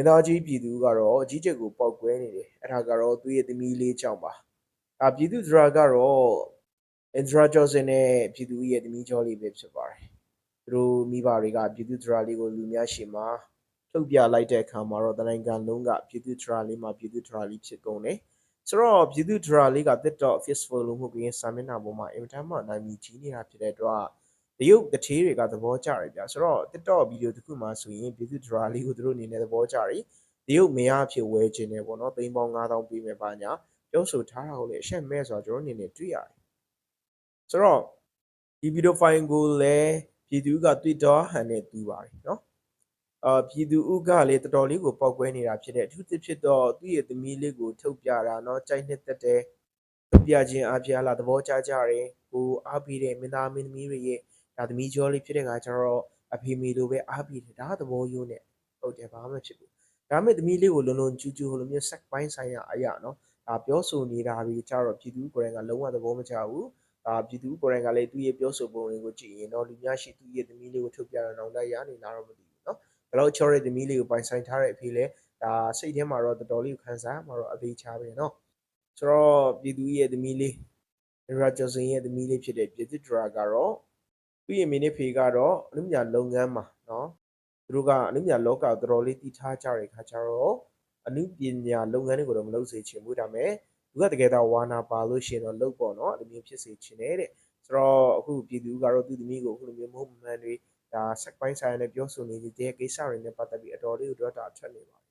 င်းသားကြီးပြည်သူကတော့အကြီးကျယ်ကိုပောက်ကွဲနေတယ်အဲ့ဒါကတော့သူ့ရဲ့သမီးလေးကြောင့်ပါဒါပြည်သူဒရာကတော့အင်ဒရာဂျော့စင်နဲ့ပြည်သူရဲ့သမီးကျော်လေးပဲဖြစ်ပါတယ်သူတို့မိဘတွေကပြည်သူဒရာလေးကိုလူများရှိမှာထုတ်ပြလိုက်တဲ့အခါမှာတော့တနိုင်ငံလုံးကပြည်သူဒရာလေးမှာပြည်သူဒရာလေးဖြစ်ကုန်တယ်ဆိုတော့ပြည်သူဒရာလေးက TikTok Facebook လို့မှုကရင်စာမျက်နှာပေါ်မှာအင်တာမနိုင်မီကြီးနေတာဖြစ်တဲ့အတွက် တရုတ်တထေးတွေကသဘောကျတယ်ဗျာဆိုတော့ TikTok ဗီဒီယိုတစ်ခုမှဆိုရင်ပြည်သူဒရာလေးကိုသူတို့အနေနဲ့သဘောကျတယ်တရုတ်မရဖြစ်ဝဲခြင်းတယ်ပေါ့နော်သိန်းပေါင်း9000ပေးမယ်ပါညာပြောဆိုထားတာကိုလည်းအရှက်မဲ့ဆိုတော့ကျွန်တော်အနေနဲ့တွေ့ရတယ်ဆိုတော့ဒီဗီဒီယိုဖိုင်ကိုလည်းပြည်သူက Twitter ဟန်နဲ့တူပါတယ်နော်အာပြည်သူဥကလည်းတော်တော်လေးကိုပောက်ကွဲနေတာဖြစ်တဲ့အထူးသဖြင့်တော့သူ့ရဲ့သမီးလေးကိုထုတ်ပြတာเนาะကြိုက်နှစ်သက်တဲ့ထုတ်ပြခြင်းအပြားလာသဘောကျကြတယ်ကိုအားပေးတဲ့မင်းသားမင်းသမီးတွေရဲ့ ဒါသမီးကြောလေးဖြစ်တဲ့ကကျွန်တော်အဖေမီလိုပဲအားပြီးတယ်ဒါသဘောရိုးနဲ့ဟုတ်တယ်ဘာမှဖြစ်ဘူးဒါပေမဲ့သမီးလေးကိုလုံလုံကျူးကျူးဟိုလိုမျိုး sack ပိုင်းဆိုင်ရာအရာနော်ဒါပြောဆိုနေတာတွေကြတော့ပြည်သူကိုယ်တိုင်ကလုံးဝသဘောမချဘူးဒါပြည်သူကိုယ်တိုင်ကလည်းသူ့ရဲ့ပြောဆိုပုံတွေကိုကြည့်ရင်တော့လူများရှိသူ့ရဲ့သမီးလေးကိုထုတ်ပြတော့တော့လည်းရနေလားတော့မသိဘူးနော်ဘယ်လောက်ချော်တဲ့သမီးလေးကိုပိုင်ဆိုင်ထားတဲ့အဖေလဲဒါစိတ်ထဲမှာတော့တော်တော်လေးကိုခံစားမှာတော့အသေးချပဲနော်ဆိုတော့ပြည်သူရဲ့သမီးလေး Roger Johnson ရဲ့သမီးလေးဖြစ်တဲ့ပြည်သူဒရာကတော့ သူ့ရဲ့မင်းနဲ့ဖေကတော့အနုပညာလုပ်ငန်းမှာနော်သူတို့ကအနုပညာလောကတော်တော်လေးတည်ထားကြတဲ့ခါကျတော့အနုပညာလုပ်ငန်းတွေကိုတော့မလုပ်စေချင်ဘူးဒါပေမဲ့သူကတကယ်တော့ဝါနာပါလို့ရှိရင်တော့လုပ်ပေါ့နော်အဲ့လိုမျိုးဖြစ်စေချင်တယ်တဲ့ဆိုတော့အခုပြည်သူကတော့သူ့သမီးကိုအခုလိုမျိုးမဟုတ်မှန်တွေဒါ set point ဆိုင်နဲ့ပြောဆိုနေတဲ့ကိစ္စတွေနဲ့ပတ်သက်ပြီးအတော်လေးကိုတော့တာထွက်နေပါတယ်